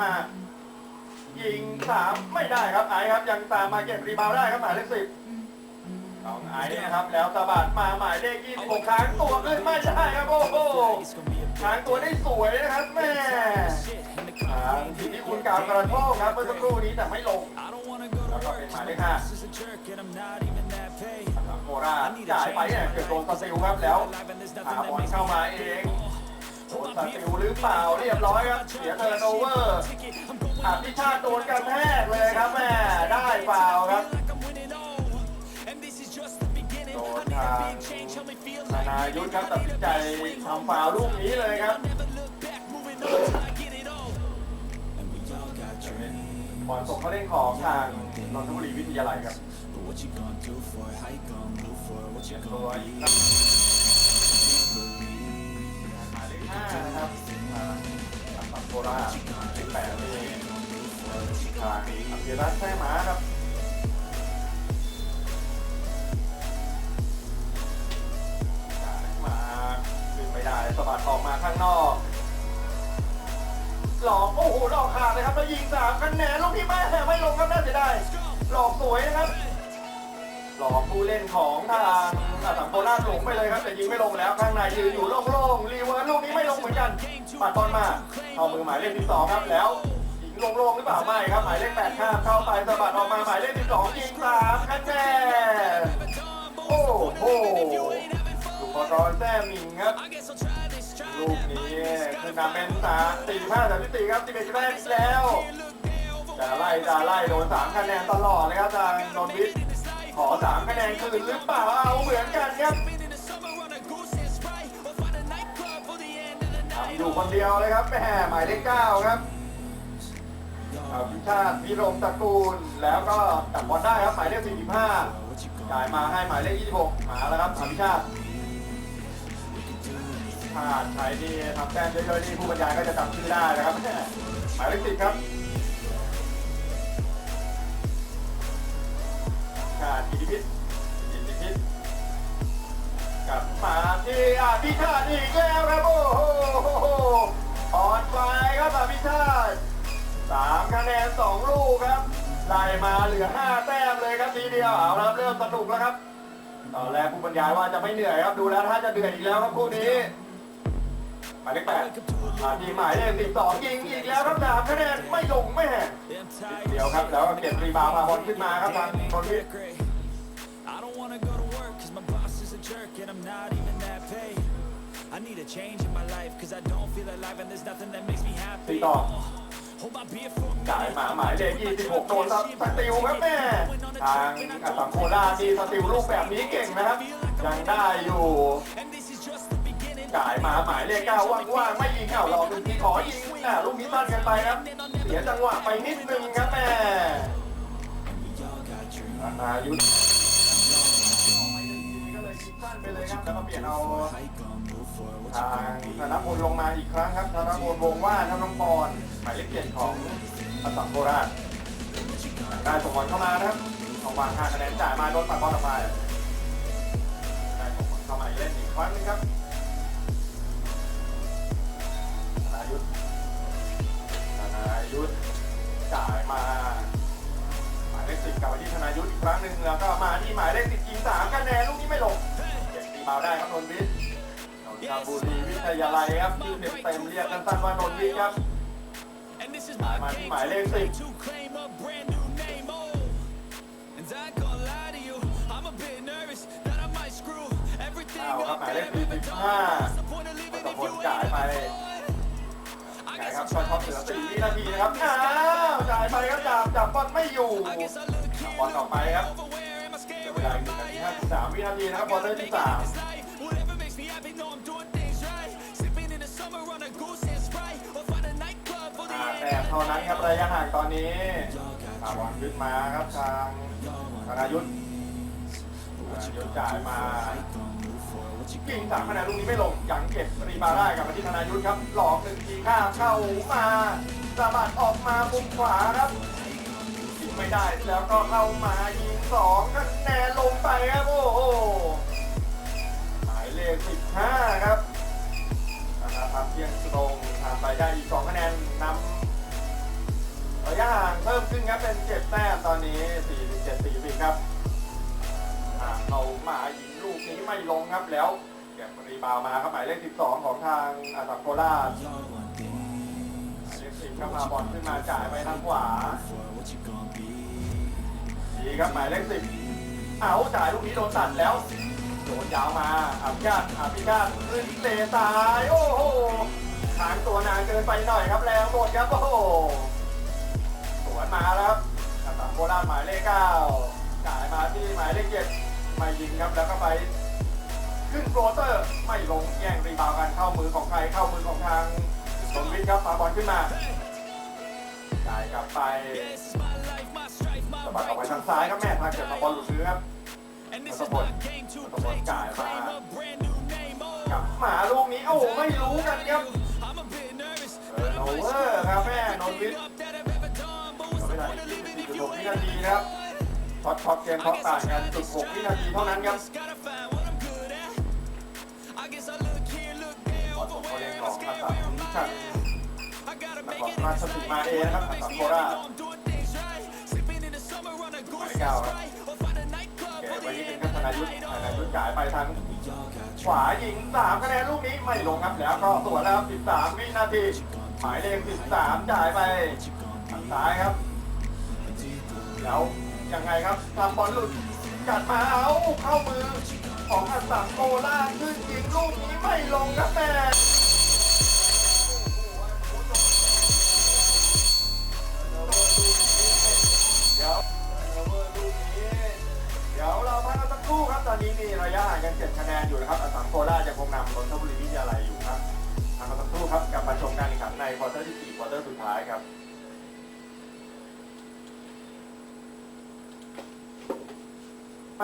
มายิงสามไม่ได้ครับไอซ์ครับ ยังตามมาเก็บรีบาวด์ได้ครับหมายเลขสิบของไอซ์นะครับ แล้วสะบัดมาหมายเลขยี่สิบหกค้างตัวขึ้นไม่ได้ครับโอ้โหค้างตัวได้สวยนะครับแม่อ่าทีที่คุณกาวกระโชกครับเมื่อสักครู่นี้แต่ไม่ลงแล้วก็เป็นหมายเลขห้าโคราจ่ายไปเนี่ยเกิดโดนสติลครับแล้วหาบอลเข้ามาเอง โดนสติลหรือเปล่าเรียบร้อยครับ เสียเทิร์นโอเวอร์อาพิชาติโดนกระแทกเลยครับแม่ได้ฟาวครับโดนทางธนายุทธครับตัดสินใจทำฟาวลูกนี้เลยครับบอลส่งเขาเล่นของทางนนทบุรีวิทยาลัยครับ ราชหมายเลขแปดนี่ทางอภิรัตแท้หมาครับมาขึ้นไม่ได้สะบัดออกมาข้างนอกหลอกโอ้โหหลอกขาดเลยครับแล้วยิงสามคะแนนลูกที่แม่ไม่ลงครับน่าเสียดายหลอกสวยนะครับ หลอกผู้เล่นของทางอาสัมโคราชหลงไปเลยครับแต่ยิงไม่ลงแล้วข้างในยืนอยู่โล่งๆรีเวิร์สลูกนี้ไม่ลงเหมือนกันปัดบอลมาเอามือหมายเลขที่สองครับแล้วยิงโล่งๆหรือเปล่าไม่ครับหมายเลขแปดข้ามเข้าไปสะบัดออกมาหมายเลขที่สองยิงสามคะแนนโอ้โหลูกบอลรอนแท้หมิงครับลูกนี้คือนำเป็นสามสี่ห้าสามสี่ครับสิบเอ็ดคะแนนอีกแล้วจะไล่จะไล่โดนสามคะแนนตลอดเลยครับทางนนท์วิทย์ ขอสามคะแนนคืนหรือเปล่าเอาเหมือนกันครับทำอยู่คนเดียวเลยครับแหมหมายเลขเก้าครับอภิชาติพิรมตระกูลแล้วก็จับบอลได้ครับหมายเลขสี่สิบห้าจ่ายมาให้หมายเลขยี่สิบหกมาแล้วครับอภิชาติถ้าใครที่ทำแต้มเยอะๆนี่ผู้บรรยายก็จะจำชื่อได้นะครับหมายเลขสิบครับ ชาติกิติพิษกิติพิษกลับมาที่อาภิชาติอีกแล้วครับโอ้โหออนไฟครับอาภิชาติสามคะแนนสองลูกครับไล่มาเหลือห้าแต้มเลยครับทีเดียวเอาละครับเริ่มสนุกแล้วครับตอนแรกผู้บรรยายว่าจะไม่เหนื่อยครับดูแล้วถ้าจะเดือดอีกแล้วครับคู่นี้ มายเลขแปดมาที่หมายเลขสิบสองยิงอีกแล้วครับสามคะแนนไม่ลงไม่แห่เดียวครับแล้วก็เก็บรีบาวด์พาบอลขึ้นมาครับทางนนท์วิทย์ I don't wanna go to work cause my boss is a jerk and I'm not even that paid. I need a change in my life cause I don't feel alive and there's nothing that makes me ตี happy. ต่อ Hold my beer for a จ่าย minute. มาหมายเลข26โดนสติลครับแม่ทางอัสสัมโคราชที่สติลลูกแบบนี้เก่งนะครับยังได้อยู่ จ่ายมาหมายเลขเก้าว่างๆไม่ยิงเอ้ารอหนึ่งทีขอยิงน่ะลูกนี้สั้นกันไปครับเสียจังหวะไปนิดนึงครับแม่นายุทธก็เลยยิงสั้นไปเลยครับแล้วก็เปลี่ยนเอาทางธนพลลงมาอีกครั้งครับธนพลวงว่าธนองปอนหมายเลขเจ็ดของอัสสัมโคราชได้ส่งบอลเข้ามานะครับของวางห้าคะแนนจ่ายมาโดนปัดบอลออกไปได้ส่งบอลเข้ามาเล่นอีกครั้งนึงครับ ยุทธจ่ายมา หมายเลขสิบกลับมาที่ธนายุทธอีกครั้งหนึ่งแล้วก็มาที่หมายเลขสิบยิงสามคะแนนลูกนี้ไม่ลงเก็บตีเบาได้ครับนนท์วิทย์นนทบุรีวิทยาลัยครับชื่อเต็มๆเรียกกันสั้นว่านนท์วิทย์ครับ And this is หมาย my มาที่ game หมายเลขสิบ to claim a brand new name. Oh, and I ain't gonna lie to you, I'm a bit nervous that I might screw everything เอาครับ up หมายเล that ข I've สี่ ever สิบ done. ห้า What's the point of ท living ศ if พ you ล ain't จ่ายไป ชอตท็อปเหลือสี่วินาทีนะครับอ้าวจ่ายไปครับจับดาบบอลไม่อยู่บอลต่อไปครับเวลาหนึ่งนาทีห้าสิบสามวินาทีนะครับบอลได้ที่สามแต่เท่านั้นครับระยะห่างตอนนี้บอลยึดมาครับทางธนายุทธ ธนายุทธจ่ายมายิงสามคะแนนลูกนี้ไม่ลงยังเก็บรีบาวด์ได้กับมาที่ธนายุทธครับ หลอกหนึ่งทีข้าเข้ามาสะบัดออกมามุมขวาครับยิงไม่ได้แล้วก็เข้ามายิงสองคะแนนลงไปครับโอ้โหหมายเลขสิบห้าครับนะครับเพียงตรงทำไปได้อีกสองคะแนนนำระยะห่างเพิ่มขึ้นครับเป็นเจ็ดแต้มตอนนี้47 40ครับ เรามายิงลูกนี้ไม่ลงครับแล้วเก็บรีบาวด์มาครับหมายเลข 12 ของทางอาสัมโคราหมายเลข10ครับพาบอลขึ้นมาจ่ายไปทางขวาดีครับหมายเลข10เอาจ่ายลูกนี้โดนตัดแล้วโดนยาวมาอภิชาติอภิชาตขึ้นเตะซ้ายโอ้โหทางตัวนานเกินไปหน่อยครับแรงหมดครับโอ้โหสวนมาแล้วครับอาสัมโคราหมายเลขเก้าจ่ายมาที่หมายเลขเจ็ด ไม่ยิงครับแล้วก็ไป ขึ้นโรเตอร์ไม่ลงแย่งรีบาวด์กันเข้ามือของใครเข้ามือของทางสมวิทย์ครับพาบอลขึ้นมาจ่ายกลับไปสะบัดออกไปทางซ้ายครับแม่ทางเกิดมาบอลหลุดมือครับ And this That's is a point. my game to That's a play point. to Guy, claim man. a brand new name. Oh, กลับมาลูกนี้โอ้ไม่รู้กันครับเออโนเวอร์ครับแม่นนวิทย์ Up that I've ever done, but what's เว the ลา point of ที่ living if 4 you วิ ain't นาทีนะครับ พอตท็อตเกมพอตต่างกันสุดกวินาทีเท่านั้นครับบอลขเขาเองของอาตาคุนชันนักบอลมาสติมาเอนะครับอาตโคราชไม่เก่าครับแกไปนี้เป็นกัตนายุทธ์ธนายุทธ์จ่ายไปทางขวาหญิง3คะแนนลูกนี้ไม่ลงครับแล้วก็สวนแล้ว13 วินาทีหมายเลข13จ่ายไปทางซ้ายครับแล้ว ยังไงครับทำบอลหลุดกัดมาเอาเข้ามือ ของอัสสัมโกล่าขึ้นยิงลูกนี้ไม่ลงครับแม่เดี๋ยวเดี๋ยวเราพักสักครู่ครับตอนนี้มีระยะห่างกัน7คะแนนอยู่นะครับอัสสัมโกล่ายังคงนำนนทบุรีวิทยาลัยอยู่ครับพักกันสักครู่ครับกลับมาชมการแข่งขันในควอเตอร์ที่4ควอเตอร์สุดท้ายครับ ม